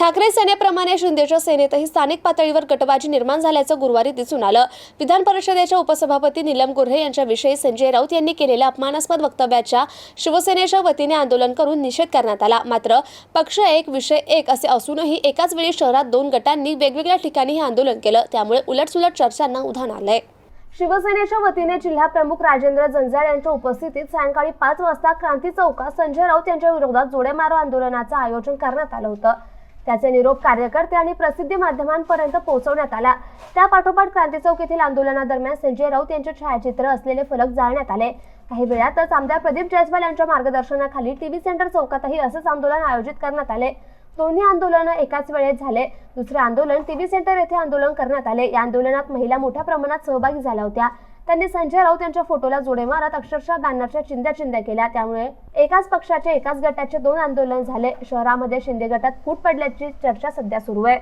ठाकरे सेनेप्रमाणे शिंदेच्या सेनेतही स्थानिक पातळीवर गटबाजी निर्माण झाल्याचं गुरुवारी दिसून आलं. विधान परिषदेच्या उपसभापती नीलम गोऱ्हे यांच्याविषयी संजय राऊत यांनी केलेल्या अपमानास्पद वक्तव्याच्या शिवसेनेच्या वतीने आंदोलन करून निषेध करण्यात आला. मात्र पक्ष एक विषय एक असे असूनही एकाच वेळी शहरात दोन गटांनी वेगवेगळ्या ठिकाणी हे आंदोलन केलं. त्यामुळे उलटसुलट चर्चांना उधाण आलंय. शिवसेनेच्या वतीने जिल्हा प्रमुख राजेंद्र जंजाळ यांच्या उपस्थितीत सायंकाळी पाच वाजता क्रांती चौकात संजय राऊत यांच्या विरोधात जोडेमारो आंदोलनाचं आयोजन करण्यात आलं होतं. त्याचे निरोप कार्यकर्ते आणि प्रसिद्धी माध्यमांपर्यंत पोहोचवण्यात आला. त्या पाठोपाठ क्रांती चौक येथील आंदोलनादरम्यान संजय राऊत यांचे छायाचित्र असलेले फलक जाळण्यात आले. काही वेळातच आमदार प्रदीप जयस्वाल यांच्या मार्गदर्शनाखाली टीव्ही सेंटर चौकातही असेच आंदोलन आयोजित करण्यात आले. दोन्ही आंदोलनं एकाच वेळेत झाले. दुसरे आंदोलन टीव्ही सेंटर येथे आंदोलन करण्यात आले. या आंदोलनात महिला मोठ्या प्रमाणात सहभागी झाल्या होत्या. त्यांनी संजय राऊत यांच्या फोटोला जोडे मारत अक्षरशः बॅनरच्या चिंध्या चिंध्या केल्या. त्यामुळे एकाच पक्षाचे एकाच गटाचे दोन आंदोलन झाले. शहरामध्ये शिंदे गटात फूट पडल्याची चर्चा सध्या सुरू आहे.